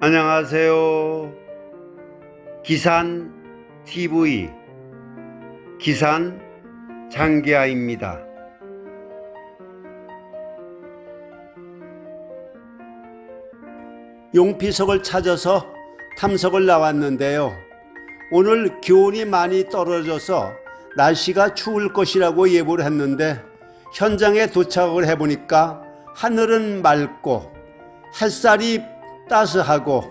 안녕하세요. 기산 TV 기산 장기하입니다. 용피석을 찾아서 탐석을 나왔는데요. 오늘 기온이 많이 떨어져서 날씨가 추울 것이라고 예보를 했는데 현장에 도착을 해보니까 하늘은 맑고 햇살이 따스하고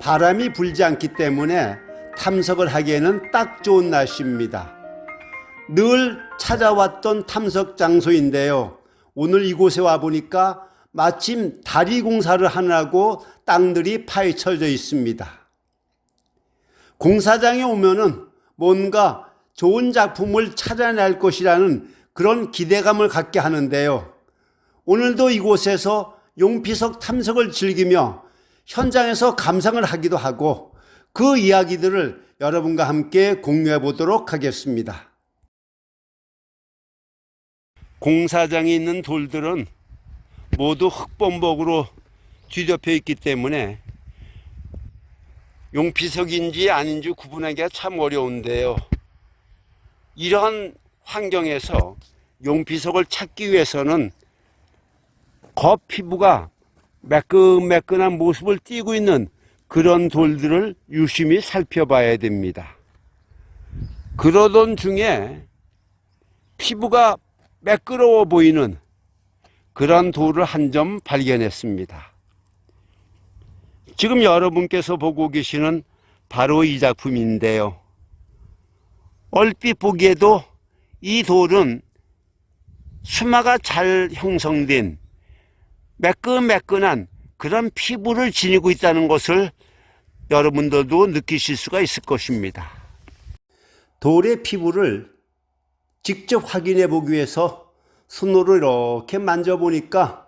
바람이 불지 않기 때문에 탐석을 하기에는 딱 좋은 날씨입니다. 늘 찾아왔던 탐석 장소인데요. 오늘 이곳에 와 보니까 마침 다리 공사를 하느라고 땅들이 파헤쳐져 있습니다. 공사장에 오면은 뭔가 좋은 작품을 찾아낼 것이라는 그런 기대감을 갖게 하는데요. 오늘도 이곳에서 용피석 탐석을 즐기며 현장에서 감상을 하기도 하고 그 이야기들을 여러분과 함께 공유해 보도록 하겠습니다. 공사장에 있는 돌들은 모두 흙범벅으로 뒤덮여 있기 때문에 용피석인지 아닌지 구분하기가 참 어려운데요. 이러한 환경에서 용피석을 찾기 위해서는 겉 피부가 매끈매끈한 모습을 띠고 있는 그런 돌들을 유심히 살펴봐야 됩니다. 그러던 중에 피부가 매끄러워 보이는 그런 돌을 한 점 발견했습니다. 지금 여러분께서 보고 계시는 바로 이 작품인데요. 얼핏 보기에도 이 돌은 수마가 잘 형성된 매끈매끈한 그런 피부를 지니고 있다는 것을 여러분들도 느끼실 수가 있을 것입니다. 돌의 피부를 직접 확인해 보기 위해서 손으로 이렇게 만져보니까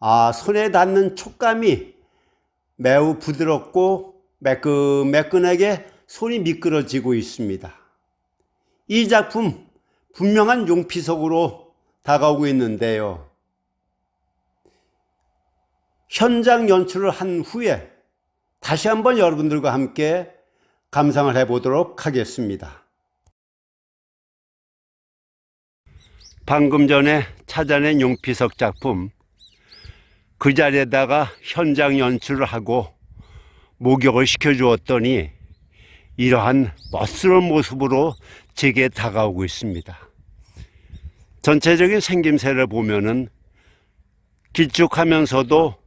아, 손에 닿는 촉감이 매우 부드럽고 매끈매끈하게 손이 미끄러지고 있습니다. 이 작품 분명한 용피석으로 다가오고 있는데요. 현장 연출을 한 후에 다시 한번 여러분들과 함께 감상을 해보도록 하겠습니다. 방금 전에 찾아낸 용피석 작품 그 자리에다가 현장 연출을 하고 목욕을 시켜주었더니 이러한 멋스러운 모습으로 제게 다가오고 있습니다. 전체적인 생김새를 보면은 길쭉하면서도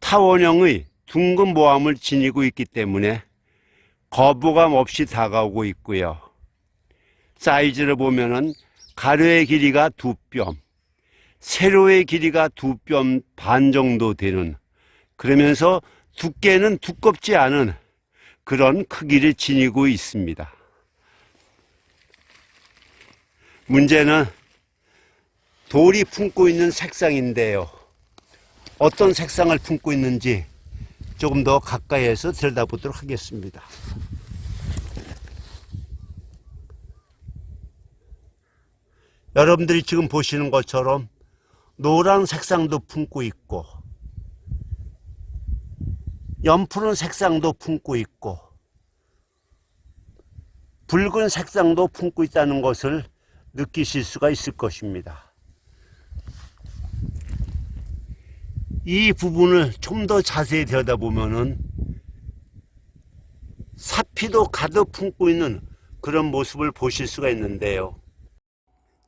타원형의 둥근 모함을 지니고 있기 때문에 거부감 없이 다가오고 있고요. 사이즈를 보면은 가로의 길이가 두 뼘, 세로의 길이가 두 뼘 반 정도 되는 그러면서 두께는 두껍지 않은 그런 크기를 지니고 있습니다. 문제는 돌이 품고 있는 색상인데요. 어떤 색상을 품고 있는지 조금 더 가까이에서 들여다보도록 하겠습니다. 여러분들이 지금 보시는 것처럼 노란 색상도 품고 있고 연푸른 색상도 품고 있고 붉은 색상도 품고 있다는 것을 느끼실 수가 있을 것입니다. 이 부분을 좀 더 자세히 들여다보면은 사피도 가득 품고 있는 그런 모습을 보실 수가 있는데요.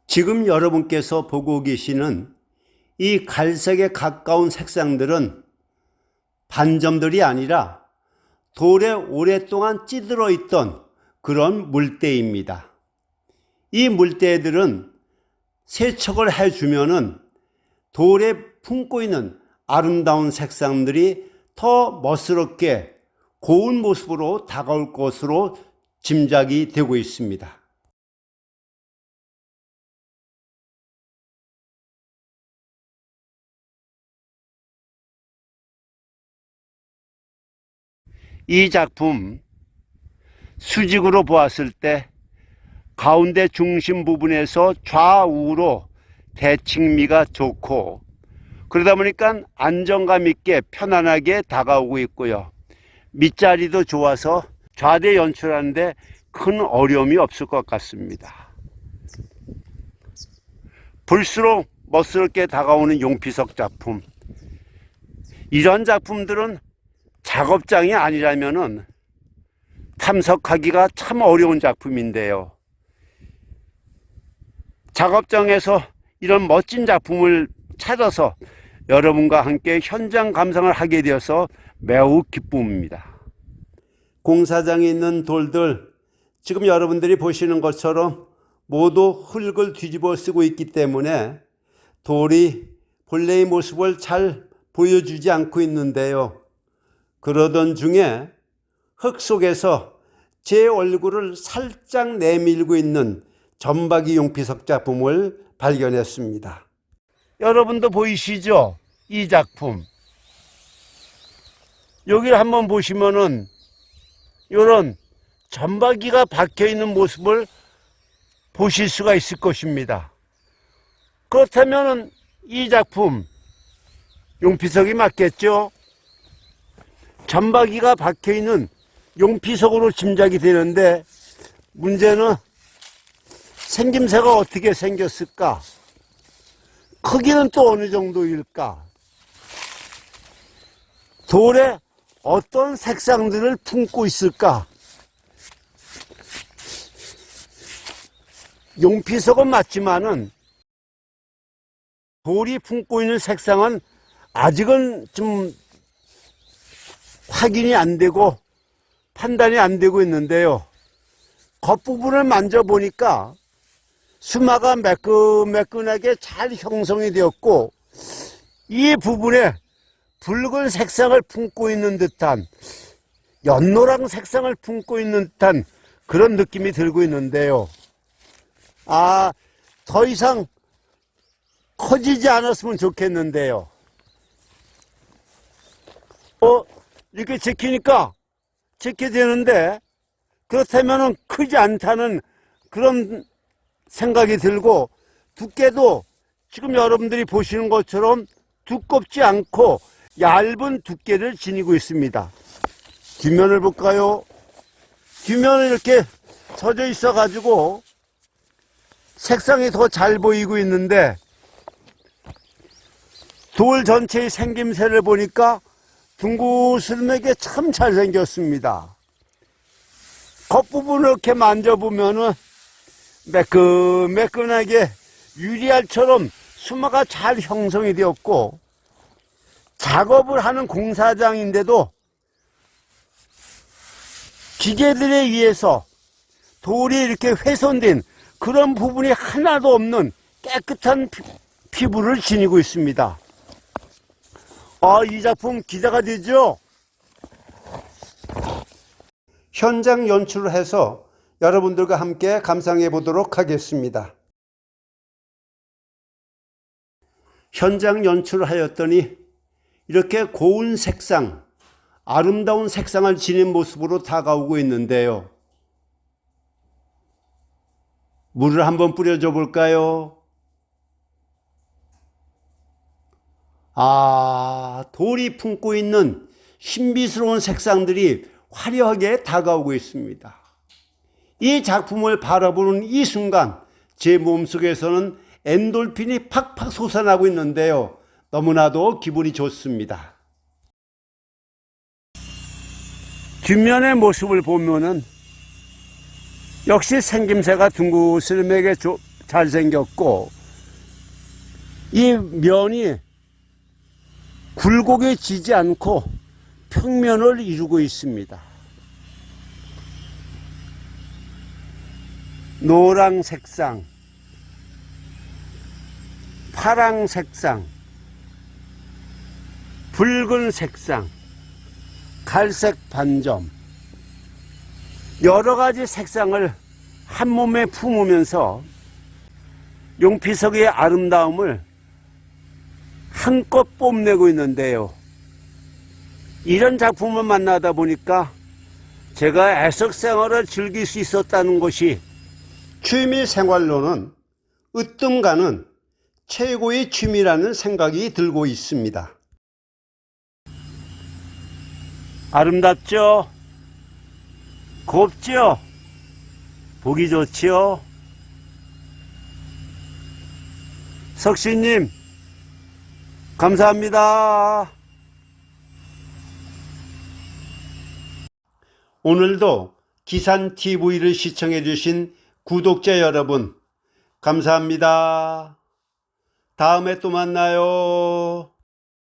지금 여러분께서 보고 계시는 이 갈색에 가까운 색상들은 반점들이 아니라 돌에 오랫동안 찌들어 있던 그런 물때입니다. 이 물때들은 세척을 해주면은 돌에 품고 있는 아름다운 색상들이 더 멋스럽게 고운 모습으로 다가올 것으로 짐작이 되고 있습니다. 이 작품 수직으로 보았을 때 가운데 중심 부분에서 좌우로 대칭미가 좋고 그러다 보니까 안정감 있게 편안하게 다가오고 있고요. 밑자리도 좋아서 좌대 연출하는데 큰 어려움이 없을 것 같습니다. 볼수록 멋스럽게 다가오는 용피석 작품. 이런 작품들은 작업장이 아니라면은 탐석하기가 참 어려운 작품인데요. 작업장에서 이런 멋진 작품을 찾아서 여러분과 함께 현장 감상을 하게 되어서 매우 기쁨입니다. 공사장에 있는 돌들, 지금 여러분들이 보시는 것처럼 모두 흙을 뒤집어 쓰고 있기 때문에 돌이 본래의 모습을 잘 보여주지 않고 있는데요. 그러던 중에 흙 속에서 제 얼굴을 살짝 내밀고 있는 점박이 용피석 작품을 발견했습니다. 여러분도 보이시죠? 이 작품. 여기를 한번 보시면은 이런 점박이가 박혀 있는 모습을 보실 수가 있을 것입니다. 그렇다면 이 작품 용피석이 맞겠죠? 점박이가 박혀 있는 용피석으로 짐작이 되는데 문제는 생김새가 어떻게 생겼을까? 크기는 또 어느 정도일까? 돌에 어떤 색상들을 품고 있을까? 용피석은 맞지만은 돌이 품고 있는 색상은 아직은 좀 확인이 안 되고 판단이 안 되고 있는데요. 겉부분을 만져보니까 수마가 매끈매끈하게 잘 형성이 되었고 이 부분에 붉은 색상을 품고 있는 듯한 연노랑 색상을 품고 있는 듯한 그런 느낌이 들고 있는데요. 아, 더 이상 커지지 않았으면 좋겠는데요. 어, 이렇게 제키니까 제게 되는데 그렇다면은 크지 않다는 그런 생각이 들고 두께도 지금 여러분들이 보시는 것처럼 두껍지 않고 얇은 두께를 지니고 있습니다. 뒷면을 볼까요? 뒷면은 이렇게 젖어 있어 가지고 색상이 더 잘 보이고 있는데 돌 전체의 생김새를 보니까 둥구스름하게 참 잘생겼습니다. 겉부분을 이렇게 만져보면은 매끈매끈하게 유리알처럼 수마가 잘 형성이 되었고 작업을 하는 공사장인데도 기계들에 의해서 돌이 이렇게 훼손된 그런 부분이 하나도 없는 깨끗한 피- 피부를 지니고 있습니다. 아, 이 작품 기대가 되죠? 현장 연출을 해서 여러분들과 함께 감상해 보도록 하겠습니다. 현장 연출을 하였더니 이렇게 고운 색상, 아름다운 색상을 지닌 모습으로 다가오고 있는데요. 물을 한번 뿌려줘 볼까요? 아, 돌이 품고 있는 신비스러운 색상들이 화려하게 다가오고 있습니다. 이 작품을 바라보는 이 순간 제 몸속에서는 엔돌핀이 팍팍 솟아나고 있는데요. 너무나도 기분이 좋습니다. 뒷면의 모습을 보면은 역시 생김새가 둥그스름하게 조- 잘생겼고 이 면이 굴곡에 지지 않고 평면을 이루고 있습니다. 노랑 색상, 파랑 색상, 붉은 색상, 갈색 반점, 여러 가지 색상을 한 몸에 품으면서 용피석의 아름다움을 한껏 뽐내고 있는데요. 이런 작품을 만나다 보니까 제가 애석 생활을 즐길 수 있었다는 것이 취미 생활로는 으뜸가는 최고의 취미라는 생각이 들고 있습니다. 아름답죠? 곱죠? 보기 좋지요? 석신님, 감사합니다. 오늘도 기산 TV를 시청해주신 구독자 여러분, 감사합니다. 다음에 또 만나요.